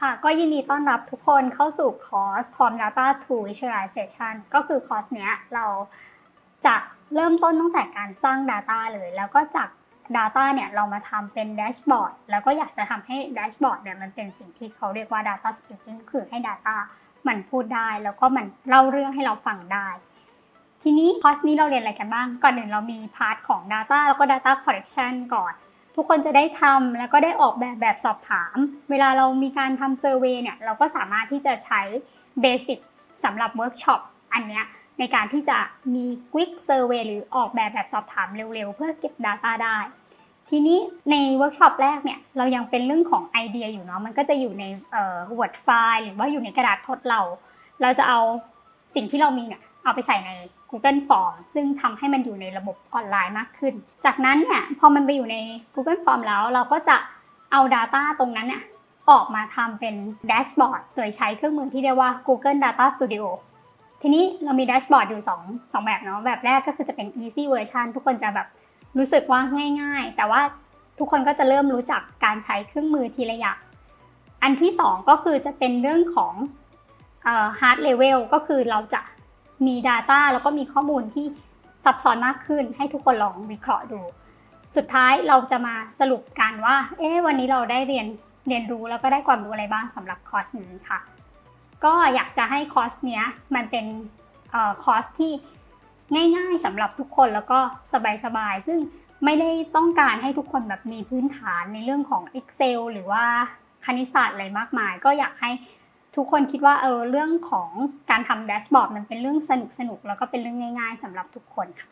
ค่ะก็ยินดีต้อนรับทุกคนเข้าสู่คอร์ส Form Data to Visualization ก็คือคอร์สเนี้ยเราจะเริ่มต้นตั้งแต่การสร้าง Data เลย แล้วก็จาก Data เนี่ยเรามาทำเป็นแดชบอร์ดแล้วก็อยากจะทำให้แดชบอร์ดเนี่ยมันเป็นสิ่งที่เขาเรียกว่า Data Speaking คือให้ Data มันพูดได้แล้วก็มันเล่าเรื่องให้เราฟังได้ ทีนี้คอร์สนี้เราเรียนอะไรกันบ้าง ก่อนหนึ่งเรามีพาร์ทของ Data แล้วก็ Data Collection ก่อน ทุกคนจะได้ทำแล้วก็ได้ออกแบบแบบสอบถาม เวลาเรามีการทำเซอร์เวยเนี่ยเราก็สามารถที่จะใช้เบสิกสำหรับเวิร์กช็อปอันเนี้ยในการที่จะมีควิกเซอร์เวยหรือออกแบบแบบสอบถามเร็วๆ เพื่อเก็บ Data ได้ ทีนี้ในเวิร์กช็อปแรกเนี่ยเรายังเป็นเรื่องของไอเดียอยู่เนาะมันก็จะอยู่ในเอ่อ Word ไฟล์หรือว่าอยู่ในกระดาษทดเรา เราจะเอาสิ่งที่เรามีเนี่ยเอาไปใส่ใน Google Form ซึ่งทำให้มันอยู่ในระบบออนไลน์มากขึ้น จากนั้นเนี่ยพอมันไปอยู่ใน Google Form แล้วเราก็จะเอา Data ตรงนั้นเนี่ยออกมาทำเป็นแดชบอร์ดโดยใช้เครื่องมือที่เรียกว่า Google Data Studio ทีนี้เรามีแดชบอร์ดอยู่ 2 2 แบบเนาะแบบแรกก็คือจะเป็น easy version ทุกคนจะแบบรู้สึกว่าง่ายๆ แต่ว่าทุกคนก็จะเริ่มรู้จักการใช้เครื่องมือทีละอย่างอันที่สองก็คือจะเป็นเรื่องของ hard level ก็คือเราจะ มี Data แล้วก็มีข้อมูลที่ซับซ้อนมากขึ้น ให้ทุกคนลองวิเคราะห์ดู สุดท้ายเราจะมาสรุปกันว่า เอ๊ะวันนี้เราได้เรียนเรียนรู้แล้วก็ได้ความรู้อะไรบ้างสำหรับคอร์สนี้ค่ะ ก็อยากจะให้คอร์สเนี้ยมันเป็นออคอร์สที่ง่ายๆสำหรับทุกคนแล้วก็สบายๆซึ่งไม่ได้ต้องการให้ทุกคนแบบมีพื้นฐานในเรื่องของ Excel หรือว่าคณิตศาสตร์อะไรมากมาย ก็อยากให้ ทุกคนคิดว่าเออเรื่องของการทำแดชบอร์ดมันเป็นเรื่องสนุกสนุกแล้วก็เป็นเรื่องง่าย ๆสำหรับทุกคนค่ะ